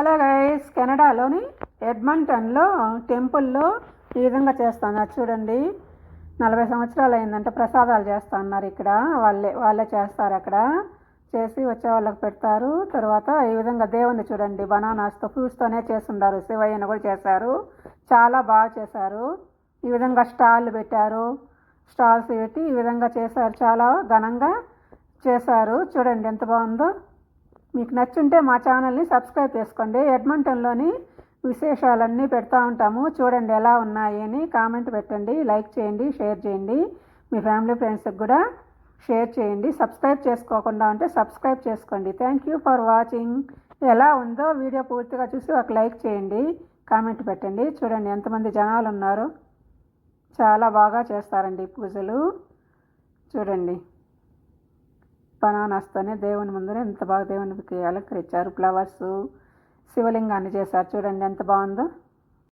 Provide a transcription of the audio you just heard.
Hello guys కెనడాలోని ఎడ్మంటన్లో టెంపుల్లో ఈ విధంగా చేస్తున్నారు. చూడండి నలభై సంవత్సరాలు అయిందంట ప్రసాదాలు చేస్తా అన్నారు ఇక్కడ. వాళ్ళే వాళ్ళే చేస్తారు అక్కడ. చేసి వచ్చే వాళ్ళకి పెడతారు. తర్వాత ఈ విధంగా దేవుణ్ణి చూడండి బనానాస్తో ఫ్రూట్స్తోనే చేస్తున్నారు శివయ్యను కూడా చేశారు. చాలా బాగా చేశారు. ఈ విధంగా స్టాళ్ళు పెట్టారు. స్టాల్స్ పెట్టి ఈ విధంగా చేశారు. చాలా ఘనంగా చేశారు. చూడండి ఎంత బాగుందో. మీకు నచ్చుంటే మా ఛానల్ని సబ్స్క్రైబ్ చేసుకోండి. ఎడ్మంటన్లోని విశేషాలన్నీ పెడతా ఉంటాము. చూడండి ఎలా ఉన్నాయి అని కామెంట్ పెట్టండి లైక్ చేయండి షేర్ చేయండి. మీ ఫ్యామిలీ ఫ్రెండ్స్కి కూడా షేర్ చేయండి. సబ్స్క్రైబ్ చేసుకోకుండా ఉంటే సబ్స్క్రైబ్ చేసుకోండి. Thank you for watching. ఎలా ఉందో వీడియో పూర్తిగా చూసి ఒక లైక్ చేయండి కామెంట్ పెట్టండి. చూడండి ఎంతమంది జనాలు ఉన్నారు. చాలా బాగా చేస్తారండి పూజలు. చూడండి. బనానాస్తోనే దేవుని ముందర ఎంత బాగా దేవునికి అలంకరించారు. ఫ్లవర్స్ శివలింగాన్ని చేశారు. చూడండి ఎంత బాగుందో.